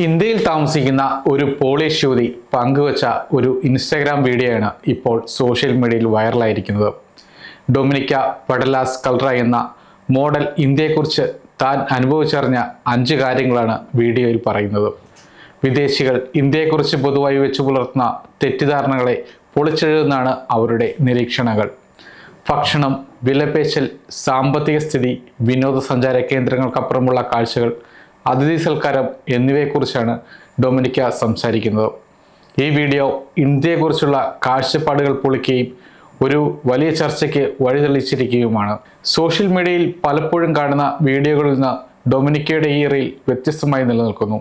ഇന്ത്യയിൽ താമസിക്കുന്ന ഒരു പോളിഷ് യുവതി പങ്കുവച്ച ഒരു ഇൻസ്റ്റാഗ്രാം വീഡിയോയാണ് ഇപ്പോൾ സോഷ്യൽ മീഡിയയിൽ വൈറലായിരിക്കുന്നത്. ഡൊമിനിക്ക പെഡലാസ് കൾറ എന്ന മോഡൽ ഇന്ത്യയെക്കുറിച്ച് താൻ അനുഭവിച്ചറിഞ്ഞ അഞ്ച് കാര്യങ്ങളാണ് വീഡിയോയിൽ പറയുന്നത്. വിദേശികൾ ഇന്ത്യയെക്കുറിച്ച് പൊതുവായി വെച്ച് പുലർത്തുന്ന തെറ്റിദ്ധാരണകളെ പൊളിച്ചെഴുതുന്നതാണ് അവരുടെ നിരീക്ഷണങ്ങൾ. ഭക്ഷണം വിലപേശൽ സാമ്പത്തിക സ്ഥിതി വിനോദസഞ്ചാര കേന്ദ്രങ്ങൾക്കപ്പുറമുള്ള കാഴ്ചകൾ അതിഥി സൽക്കാരം എന്നിവയെക്കുറിച്ചാണ് ഡൊമിനിക്ക സംസാരിക്കുന്നത്. ഈ വീഡിയോ ഇന്ത്യയെക്കുറിച്ചുള്ള കാഴ്ചപ്പാടുകൾ പൊളിക്കുകയും ഒരു വലിയ ചർച്ചയ്ക്ക് വഴിതെളിച്ചിരിക്കുകയുമാണ്. സോഷ്യൽ മീഡിയയിൽ പലപ്പോഴും കാണുന്ന വീഡിയോകളിൽ നിന്ന് ഡൊമിനിക്കയുടെ ഈ റീൽ വ്യത്യസ്തമായി നിലനിൽക്കുന്നു.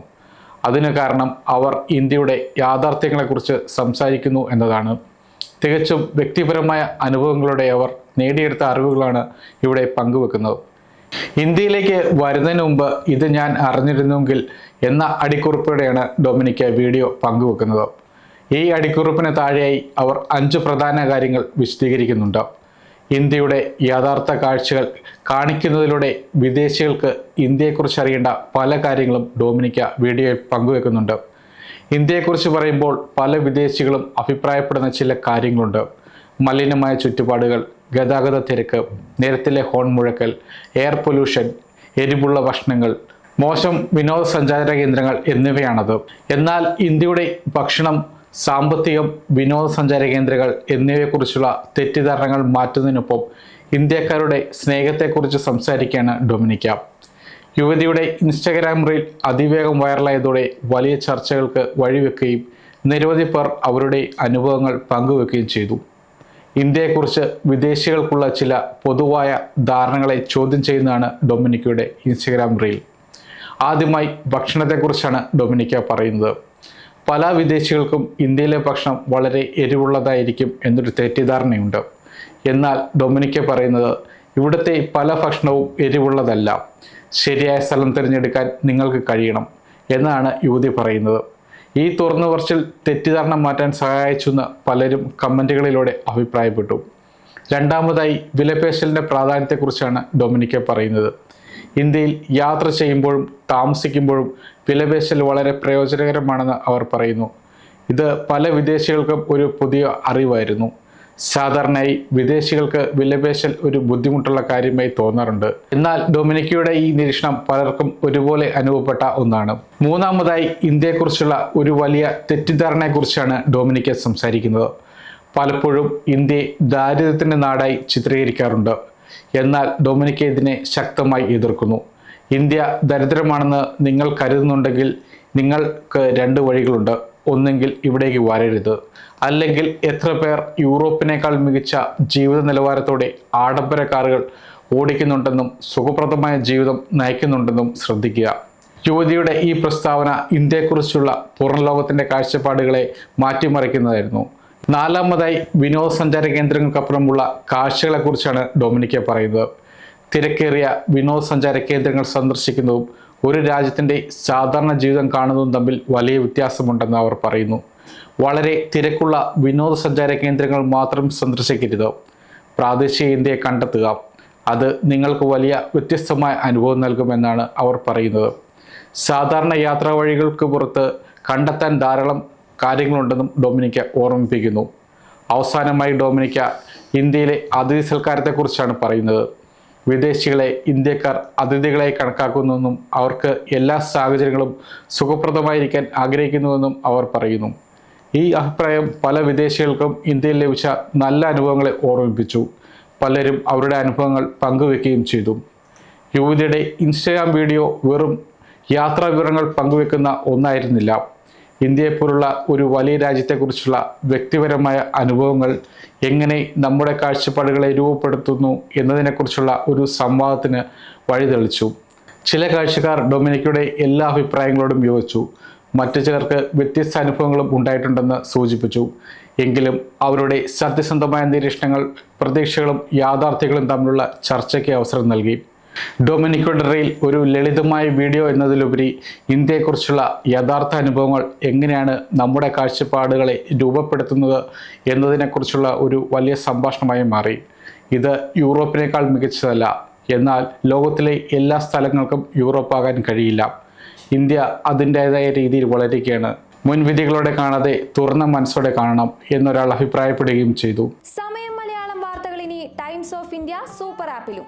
അതിന് കാരണം അവർ ഇന്ത്യയുടെ യാഥാർത്ഥ്യങ്ങളെക്കുറിച്ച് സംസാരിക്കുന്നു എന്നതാണ്. തികച്ചും വ്യക്തിപരമായ അനുഭവങ്ങളുടെ അവർ നേടിയെടുത്ത അറിവുകളാണ് ഇവിടെ പങ്കുവെക്കുന്നത്. ഇന്ത്യയിലേക്ക് വരുന്നതിന് മുമ്പ് ഇത് ഞാൻ അറിഞ്ഞിരുന്നുവെങ്കിൽ എന്ന അടിക്കുറിപ്പോടെയാണ് ഡൊമിനിക്ക വീഡിയോ പങ്കുവെക്കുന്നത്. ഈ അടിക്കുറിപ്പിന് താഴെയായി അവർ അഞ്ച് പ്രധാന കാര്യങ്ങൾ വിശദീകരിക്കുന്നുണ്ട്. ഇന്ത്യയുടെ യഥാർത്ഥ കാഴ്ചകൾ കാണിക്കുന്നതിലൂടെ വിദേശികൾക്ക് ഇന്ത്യയെക്കുറിച്ച് അറിയേണ്ട പല കാര്യങ്ങളും ഡൊമിനിക്ക വീഡിയോയിൽ പങ്കുവെക്കുന്നുണ്ട്. ഇന്ത്യയെക്കുറിച്ച് പറയുമ്പോൾ പല വിദേശികളും അഭിപ്രായപ്പെടുന്ന ചില കാര്യങ്ങളുണ്ട്. മലിനമായ ചുറ്റുപാടുകൾ ഗതാഗത തിരക്ക് നേരത്തിലെ ഹോൺ മുഴക്കൽ എയർ പൊല്യൂഷൻ എരിവുള്ള ഭക്ഷണങ്ങൾ മോശം വിനോദസഞ്ചാര കേന്ദ്രങ്ങൾ എന്നിവയാണത്. എന്നാൽ ഇന്ത്യയുടെ ഭക്ഷണം സാമ്പത്തികം വിനോദസഞ്ചാര കേന്ദ്രങ്ങൾ എന്നിവയെക്കുറിച്ചുള്ള തെറ്റിദ്ധാരണകൾ മാറ്റുന്നതിനൊപ്പം ഇന്ത്യക്കാരുടെ സ്നേഹത്തെക്കുറിച്ച് സംസാരിക്കുകയാണ് ഡൊമിനിക്ക. യുവതിയുടെ ഇൻസ്റ്റഗ്രാം റീൽ അതിവേഗം വൈറലായതോടെ വലിയ ചർച്ചകൾക്ക് വഴിവെക്കുകയും നിരവധി പേർ അവരുടെ അനുഭവങ്ങൾ പങ്കുവെക്കുകയും ചെയ്തു. ഇന്ത്യയെക്കുറിച്ച് വിദേശികൾക്കുള്ള ചില പൊതുവായ ധാരണകളെ ചോദ്യം ചെയ്യുന്നതാണ് ഡൊമിനിക്കയുടെ ഇൻസ്റ്റഗ്രാം റീൽ. ആദ്യമായി ഭക്ഷണത്തെക്കുറിച്ചാണ് ഡൊമിനിക്ക പറയുന്നത്. പല വിദേശികൾക്കും ഇന്ത്യയിലെ ഭക്ഷണം വളരെ എരിവുള്ളതായിരിക്കും എന്നൊരു തെറ്റിദ്ധാരണയുണ്ട്. എന്നാൽ ഡൊമിനിക്ക പറയുന്നത് ഇവിടുത്തെ പല ഭക്ഷണവും എരിവുള്ളതല്ല. ശരിയായ സ്ഥലം തിരഞ്ഞെടുക്കാൻ നിങ്ങൾക്ക് കഴിയണം എന്നാണ് യുവതി പറയുന്നത്. ഈ തുറന്നു പറച്ചിൽ തെറ്റിദ്ധാരണ മാറ്റാൻ സഹായിച്ചു എന്ന് പലരും കമന്റുകളിലൂടെ അഭിപ്രായപ്പെട്ടു. രണ്ടാമതായി വിലപേശലിന്റെ പ്രാധാന്യത്തെക്കുറിച്ചാണ് ഡൊമിനിക്ക പറയുന്നത്. ഇന്ത്യയിൽ യാത്ര ചെയ്യുമ്പോഴും താമസിക്കുമ്പോഴും വിലപേശൽ വളരെ പ്രയോജനകരമാണെന്ന് അവർ പറയുന്നു. ഇത് പല വിദേശികൾക്കും ഒരു പുതിയ അറിവായിരുന്നു. സാധാരണയായി വിദേശികൾക്ക് വിലപേശൽ ഒരു ബുദ്ധിമുട്ടുള്ള കാര്യമായി തോന്നാറുണ്ട്. എന്നാൽ ഡൊമിനിക്കയുടെ ഈ നിരീക്ഷണം പലർക്കും ഒരുപോലെ അനുഭവപ്പെട്ട ഒന്നാണ്. മൂന്നാമതായി ഇന്ത്യയെക്കുറിച്ചുള്ള ഒരു വലിയ തെറ്റിദ്ധാരണയെക്കുറിച്ചാണ് ഡൊമിനിക്ക സംസാരിക്കുന്നത്. പലപ്പോഴും ഇന്ത്യയെ ദാരിദ്ര്യത്തിന്റെ നാടായി ചിത്രീകരിക്കാറുണ്ട്. എന്നാൽ ഡൊമിനിക്ക ഇതിനെ ശക്തമായി എതിർക്കുന്നു. ഇന്ത്യ ദരിദ്രമാണെന്ന് നിങ്ങൾ കരുതുന്നുണ്ടെങ്കിൽ നിങ്ങൾക്ക് രണ്ട് വഴികളുണ്ട്. ഒന്നെങ്കിൽ ഇവിടേക്ക് വരരുത്. അല്ലെങ്കിൽ എത്ര പേർ യൂറോപ്പിനേക്കാൾ മികച്ച ജീവിത നിലവാരത്തോടെ ആഡംബര കാറുകൾ ഓടിക്കുന്നുണ്ടെന്നും സുഖപ്രദമായ ജീവിതം നയിക്കുന്നുണ്ടെന്നും ശ്രദ്ധിക്കുക. യുവതിയുടെ ഈ പ്രസ്താവന ഇന്ത്യയെക്കുറിച്ചുള്ള പുറം ലോകത്തിന്റെ കാഴ്ചപ്പാടുകളെ മാറ്റിമറിക്കുന്നതായിരുന്നു. നാലാമതായി വിനോദസഞ്ചാര കേന്ദ്രങ്ങൾക്കപ്പുറമുള്ള കാഴ്ചകളെക്കുറിച്ചാണ് ഡൊമിനിക്ക പറയുന്നത്. തിരക്കേറിയ വിനോദസഞ്ചാര കേന്ദ്രങ്ങൾ സന്ദർശിക്കുന്നതും ഒരു രാജ്യത്തിന്റെ സാധാരണ ജീവിതം കാണുന്നതും തമ്മിൽ വലിയ വ്യത്യാസമുണ്ടെന്ന് അവർ പറയുന്നു. വളരെ തിരക്കുള്ള വിനോദസഞ്ചാര കേന്ദ്രങ്ങൾ മാത്രം സന്ദർശിക്കരുത്. പ്രാദേശിക ഇന്ത്യയെ കണ്ടെത്തുക. അത് നിങ്ങൾക്ക് വലിയ വ്യത്യസ്തമായ അനുഭവം നൽകുമെന്നാണ് അവർ പറയുന്നത്. സാധാരണ യാത്രാ വഴികൾക്ക് പുറത്ത് കണ്ടെത്താൻ ധാരാളം കാര്യങ്ങളുണ്ടെന്നും ഡൊമിനിക്ക ഓർമ്മിപ്പിക്കുന്നു. അവസാനമായി ഡൊമിനിക്ക ഇന്ത്യയിലെ അതിഥി സൽക്കാരത്തെക്കുറിച്ചാണ് പറയുന്നത്. വിദേശികളെ ഇന്ത്യക്കാർ അതിഥികളെ കണക്കാക്കുന്നുവെന്നും അവർക്ക് എല്ലാ സാഹചര്യങ്ങളും സുഖപ്രദമായിരിക്കാൻ ആഗ്രഹിക്കുന്നുവെന്നും അവർ പറയുന്നു. ഈ അഭിപ്രായം പല വിദേശികൾക്കും ഇന്ത്യയിൽ ലഭിച്ച നല്ല അനുഭവങ്ങളെ ഓർമ്മിപ്പിച്ചു. പലരും അവരുടെ അനുഭവങ്ങൾ പങ്കുവെക്കുകയും ചെയ്തു. യുവതിയുടെ ഇൻസ്റ്റഗ്രാം വീഡിയോ വെറും യാത്രാ വിവരങ്ങൾ പങ്കുവെക്കുന്ന ഒന്നായിരുന്നില്ല. ഇന്ത്യയെപ്പോലുള്ള ഒരു വലിയ രാജ്യത്തെക്കുറിച്ചുള്ള വ്യക്തിപരമായ അനുഭവങ്ങൾ എങ്ങനെ നമ്മുടെ കാഴ്ചപ്പാടുകളെ രൂപപ്പെടുത്തുന്നു എന്നതിനെക്കുറിച്ചുള്ള ഒരു സംവാദത്തിന് വഴിതെളിച്ചു. ചില കാഴ്ചക്കാർ ഡൊമിനിക്കയുടെ എല്ലാ അഭിപ്രായങ്ങളോടും യോജിച്ചു. മറ്റു ചിലർക്ക് വ്യത്യസ്ത അനുഭവങ്ങളും ഉണ്ടായിട്ടുണ്ടെന്ന് സൂചിപ്പിച്ചു. എങ്കിലും അവരുടെ സത്യസന്ധമായ നിരീക്ഷണങ്ങൾ പ്രതീക്ഷകളും യാഥാർത്ഥ്യങ്ങളും തമ്മിലുള്ള ചർച്ചയ്ക്ക് അവസരം നൽകി. ഡൊമിനിക്കോയുടെ റീൽ ഒരു ലളിതമായ വീഡിയോ എന്നതിലുപരി ഇന്ത്യയെക്കുറിച്ചുള്ള യഥാർത്ഥ അനുഭവങ്ങൾ എങ്ങനെയാണ് നമ്മുടെ കാഴ്ചപ്പാടുകളെ രൂപപ്പെടുത്തുന്നത് എന്നതിനെക്കുറിച്ചുള്ള ഒരു വലിയ സംഭാഷണമായി മാറി. ഇത് യൂറോപ്പിനേക്കാൾ മികച്ചതല്ല. എന്നാൽ ലോകത്തിലെ എല്ലാ സ്ഥലങ്ങൾക്കും യൂറോപ്പാകാൻ കഴിയില്ല. ഇന്ത്യ അതിന്റേതായ രീതിയിൽ വളരുകയാണ്. മുൻവിധികളോടെ കാണാതെ തുറന്ന മനസ്സോടെ കാണണം എന്നൊരാൾ അഭിപ്രായപ്പെടുകയും ചെയ്തു. സമയം മലയാളം വാർത്തകൾ ഇനി ടൈംസ് ഓഫ് ഇന്ത്യ സൂപ്പർ ആപ്പിലും.